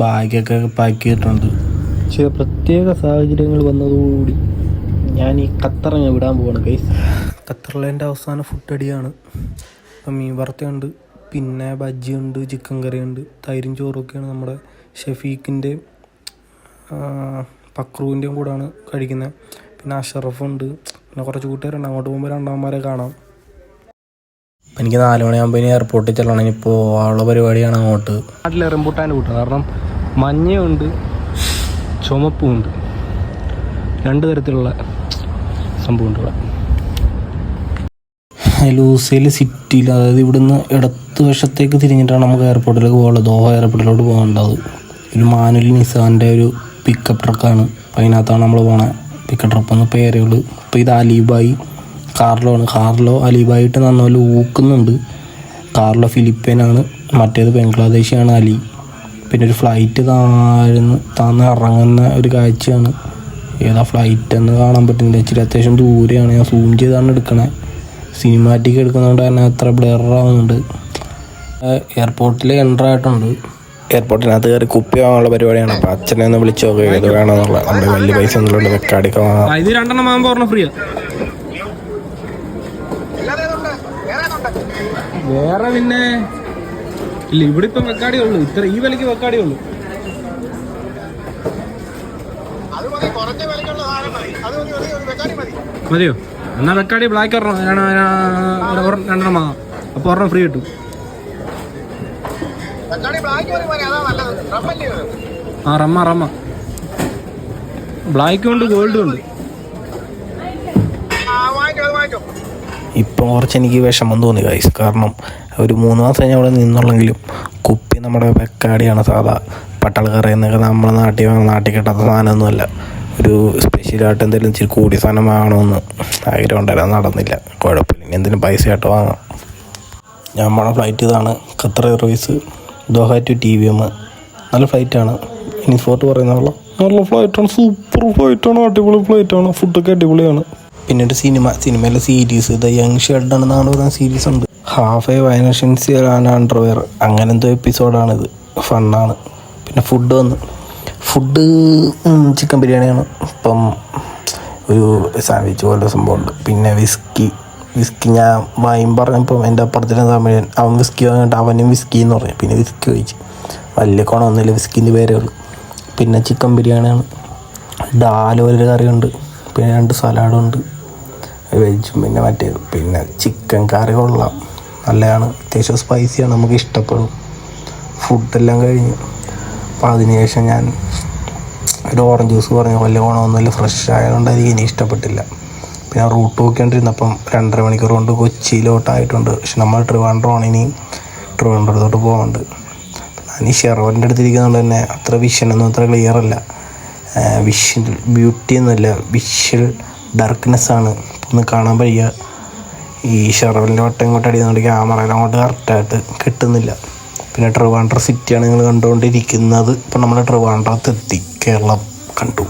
ബാഗൊക്കെ പാക്ക് ചെയ്തിട്ടുണ്ട്. ചില പ്രത്യേക സാഹചര്യങ്ങൾ വന്നതോടുകൂടി ഞാൻ ഈ ഖത്തർ ഞാൻ വിടാൻ പോവാണ് കൈസ് ഖത്തറിലെ എന്റെ അവസാന ഫുഡ് അടിയാണ്. ഇപ്പം മീൻ വറുത്തയുണ്ട് പിന്നെ ബജ്ജിയുണ്ട് ചിക്കൻ കറിയുണ്ട് തൈരും ചോറൊക്കെയാണ് നമ്മുടെ ഷെഫീഖിന്റെയും പക്രുവിന്റെയും കൂടെയാണ് കഴിക്കുന്നത്. പിന്നെ അഷറഫുണ്ട് പിന്നെ കുറച്ച് കൂട്ടുകാരുണ്ട്. അങ്ങോട്ട് പോകുമ്പോൾ രണ്ടാമന്മാരെ കാണാം. അപ്പം എനിക്ക് നാല് മണിയാകുമ്പോൾ ഇനി എയർപോർട്ടിൽ ചെല്ലണം. ഇനി ഉള്ള പരിപാടിയാണ് അങ്ങോട്ട്. നാട്ടിൽ എറമ്പൂട്ടാൻ കൂട്ടാണ്. കാരണം മഞ്ഞയുണ്ട് ചുമപ്പുമുണ്ട്. രണ്ട് തരത്തിലുള്ള സംഭവമുണ്ട് ഇവിടെ. ലൂസയിൽ സിറ്റിയിൽ അതായത് ഇവിടുന്ന് ഇടത്ത് വശത്തേക്ക് തിരിഞ്ഞിട്ടാണ് നമുക്ക് എയർപോർട്ടിലേക്ക് പോകുള്ളത് ദോഹ എയർപോർട്ടിലോട്ട് പോകേണ്ടത് ഒരു മാനുൽ നിസാന്റെ ഒരു പിക്കപ്പ് ട്രക്കാണ് അപ്പം അതിനകത്താണ് നമ്മൾ പോണേ. പിക്കപ്പ് ട്രപ്പ് എന്ന് പേരുകൾ അപ്പോൾ ഇത് അലീബായി കാർലോ ആണ്. കാർലോ അലിബായിട്ട് നന്നപോലെ ഊക്കുന്നുണ്ട്. കാർലോ ഫിലിപ്പൈനാണ്. മറ്റേത് ബംഗ്ലാദേശിയാണ് അലി. പിന്നെ ഒരു ഫ്ലൈറ്റ് താഴ്ന്ന് താന്ന് ഇറങ്ങുന്ന ഒരു കാഴ്ചയാണ്. ഏതാ ഫ്ലൈറ്റ് എന്ന് കാണാൻ പറ്റുന്നില്ല. ഇച്ചിരി അത്യാവശ്യം ദൂരെയാണ്. ഞാൻ സൂം ചെയ്താണ് എടുക്കണേ. സിനിമാറ്റിക് എടുക്കുന്നതുകൊണ്ട് തന്നെ അത്ര ബ്ലറാവുന്നുണ്ട് എയർപോർട്ടിൽ എന്റർ ആയിട്ടുണ്ട്. എയർപോർട്ടിനകത്ത് കയറി കുപ്പി വാങ്ങാനുള്ള പരിപാടിയാണ്. അപ്പം അച്ഛനെ ഒന്ന് വിളിച്ചു നോക്കുക ഏത് വേണമെന്നുള്ള നമ്മുടെ വലിയ പൈസ ഒന്നുമില്ല വെക്കാടിക്ക് വാങ്ങാം. ഇത് രണ്ടെണ്ണം വാങ്ങുമ്പോൾ ഒരെണ്ണം വേറെ പിന്നെ ഇല്ല ഇവിടെ ഇപ്പം വെക്കാടേ ഉള്ളൂ. ഇത്ര ഈ വിലക്ക് വെക്കാടേ ഉള്ളൂ. മതിയോ? എന്നാ വെക്കാടി ബ്ലാക്ക് ഒരെണ്ണം രണ്ട്- രണ്ട്- ഒരെണ്ണം- രണ്ടെണ്ണം വാങ്ങാം. അപ്പൊ ഒരെണ്ണം ഫ്രീ കിട്ടും. ആ റമ്മ റമ്മ ബ്ലാക്കും ഉണ്ട് ഗോൾഡും ഉണ്ട്. ഇപ്പം കുറച്ച് എനിക്ക് വിഷമം തോന്നി ഗൈസ് കാരണം ഒരു മൂന്ന് മാസം ഞാൻ അവിടെ നിന്നുള്ളെങ്കിലും കുപ്പി നമ്മുടെ വെക്കാടിയാണ് സാധാ പട്ടാളക്കറ എന്നൊക്കെ നമ്മുടെ നാട്ടിൽ നാട്ടിൽ കിട്ടാത്ത സാധനമൊന്നുമല്ല. ഒരു സ്പെഷ്യലായിട്ട് എന്തെങ്കിലും ഇച്ചിരി കൂടിയ സാധനം വാങ്ങണമെന്ന് ആഗ്രഹം ഉണ്ടായിരുന്നു. നടന്നില്ല. കുഴപ്പമില്ല. ഇനി എന്തെങ്കിലും പൈസ ആയിട്ട് വാങ്ങാം നമ്മുടെ ഫ്ലൈറ്റ് ഇതാണ് Qatar Airways Doha to T V M നല്ല ഫ്ലൈറ്റാണ് ഇനി ഫോർട്ട് പറയുന്ന നല്ല ഫ്ലൈറ്റാണ് സൂപ്പർ ഫ്ലൈറ്റാണ് അടിപൊളി ഫ്ലൈറ്റാണ് ഫുഡൊക്കെ അടിപൊളിയാണ്. പിന്നെ ഒരു സിനിമ സിനിമയിലെ സീരീസ് ദ യങ് ഷെഡ് എന്നാണ് പറയുന്ന സീരീസ് ഉണ്ട്. ഹാഫ് എ വയനഷൻസി അങ്ങനെ എന്തോ ഇത്. ഫണ്ണാണ് പിന്നെ ഫുഡ് വന്ന്. ഫുഡ് ചിക്കൻ ബിരിയാണിയാണ് ഇപ്പം ഒരു സാൻഡ്വിച്ച് പോലെ സംഭവമുണ്ട്. പിന്നെ വിസ്കി വിസ്കി ഞാൻ വായും പറഞ്ഞപ്പോൾ എന്റെ അപ്പുറത്തിന് തമിഴൻ അവൻ വിസ്കി വാങ്ങിയിട്ട് അവനും വിസ്കി എന്ന് പറഞ്ഞു പിന്നെ വിസ്കി കഴിച്ച്. വലിയ കുണമൊന്നുമില്ല വിസ്കിന്റെ പേരേ ഉള്ളൂ. പിന്നെ ചിക്കൻ ബിരിയാണിയാണ് ഡാലോ ഒരു കറിയുണ്ട്. പിന്നെ രണ്ട് സലാഡുണ്ട് വെജും പിന്നെ മറ്റേ പിന്നെ ചിക്കൻ കറി കൊള്ളാം. നല്ലതാണ്. അത്യാവശ്യം സ്പൈസിയാണ് നമുക്ക് ഇഷ്ടപ്പെടും. ഫുഡെല്ലാം കഴിഞ്ഞ്. അപ്പോൾ അതിനുശേഷം ഞാൻ ഒരു ഓറഞ്ച് ജ്യൂസ് പറഞ്ഞു വലിയ ഗുണമൊന്നുമില്ല ഫ്രഷ് ആയതുകൊണ്ടായിരിക്കും ഇനി ഇഷ്ടപ്പെട്ടില്ല. പിന്നെ റൂട്ട് നോക്കിക്കൊണ്ടിരുന്നപ്പം രണ്ടര മണിക്കൂർ കൊണ്ട് കൊച്ചിയിലോട്ടായിട്ടുണ്ട്. പക്ഷെ നമ്മൾ ട്രിവാൻഡ്രമാണ് ഇനി ട്രിവാൻഡ്രത്തോട്ട് പോകുന്നുണ്ട് ഈ ഷെറോന്റെ അടുത്തിരിക്കുന്നതുകൊണ്ട് തന്നെ അത്ര വിഷനൊന്നും അത്ര ക്ലിയർ അല്ല. വിഷ്വൽ ബ്യൂട്ടി എന്നല്ല വിഷ്വൽ ഡാർക്ക്നെസ് ആണ്. ഒന്ന് കാണാൻ വയ്യ. ഈ ഷെറവലിന്റെ വട്ടം ഇങ്ങോട്ട് അടിയുന്നുണ്ട് ക്യാമറയിൽ അങ്ങോട്ട് കറക്റ്റായിട്ട് കിട്ടുന്നില്ല. പിന്നെ ട്രിവാൻഡ്ര സിറ്റിയാണ് നിങ്ങൾ കണ്ടുകൊണ്ടിരിക്കുന്നത്. ഇപ്പം നമ്മൾ ട്രിവാൻഡ്രത്തെത്തി കേരളം കണ്ടു.